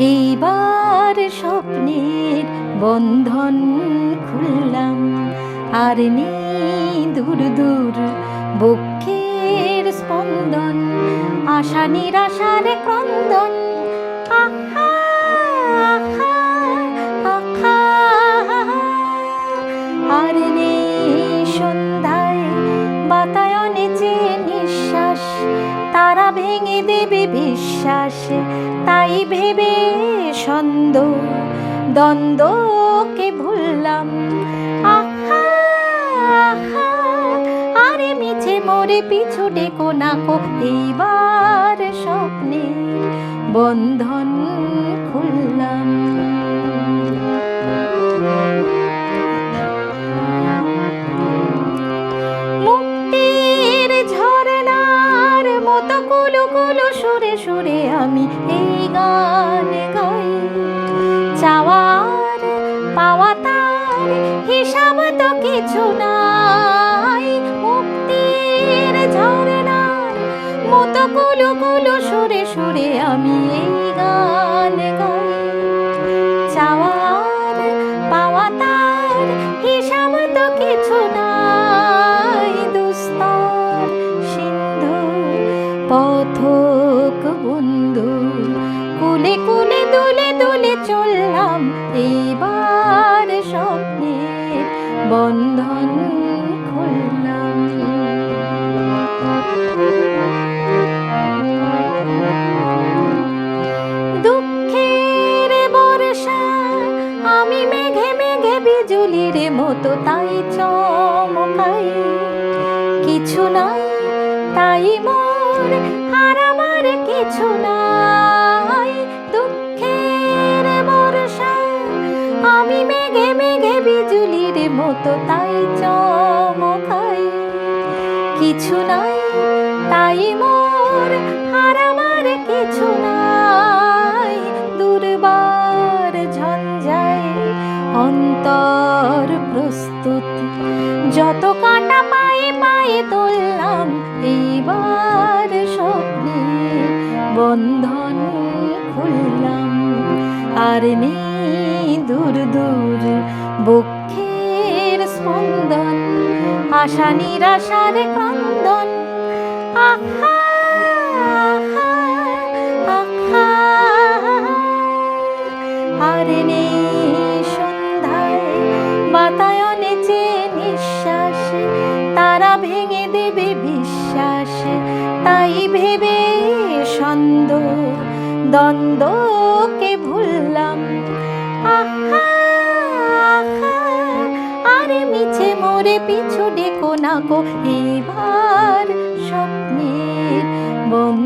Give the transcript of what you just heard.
এইবার স্বপ্নের বন্ধন খুললাম। আর নেই দূর দূর বক্ষের স্পন্দন, আশা নিরাশার ক্রন্দন। আহা আহা। তারা ভেঙে দেবে বিশ্বাস, তাই ভেবে সন্দ দ্বন্দ্বকে ভুললাম। আরে মিছে মরে পিছু ডেকো নাকো এইবার স্বপ্নে বন্ধন সুরে সুরে আমি এই গান গাই। চাওয়ার, পাওয়া তার হিসাব তো কিছু নাই। মুক্তির ঝরনার মতো কুলু কুলু সুরে সুরে আমি এই গান গাই। চাওয়ার, পাওয়া তার হিসাব তো কিছু নাই। দুস্তর সিন্ধু পথক বন্ধু। কুলে কুলে দুলে দুলে চললাম, এইবার স্বপ্নের বন্ধন খুললাম। দুঃখের বর্ষা, আমি মেঘে মেঘে বিজুলির মতো, তাই চমকাই। কিছু নাই, তাই মোর হারাবার কিছু নাই, দুঃখের বর্ষা। আমি মেঘে মেঘে বিজুলির মতো, তাই চমকাই। কিছু নাই, তাই মোর হারাবার কিছু নাই। দুর্বার ঝঞ্ঝাই অন্তর প্রস্তুত। যত কাটা পায়ে পায়ে তুললাম, এইবার বন্ধন খুললাম আর নেই দূর দূর বক্ষের স্পন্দন আশা নিরাশার আহা, আহা। আর নেই সন্ধ্যায় বাতায়নে যে নিঃশ্বাস তারা ভেঙে দেবে বিশ্বাস তাই ভেবে ছন্দ দ্বন্দ্বকে ভুললাম। আরে মিছে মোরে পিছু ডেকো না গো এবার স্বপ্নের বন্ধন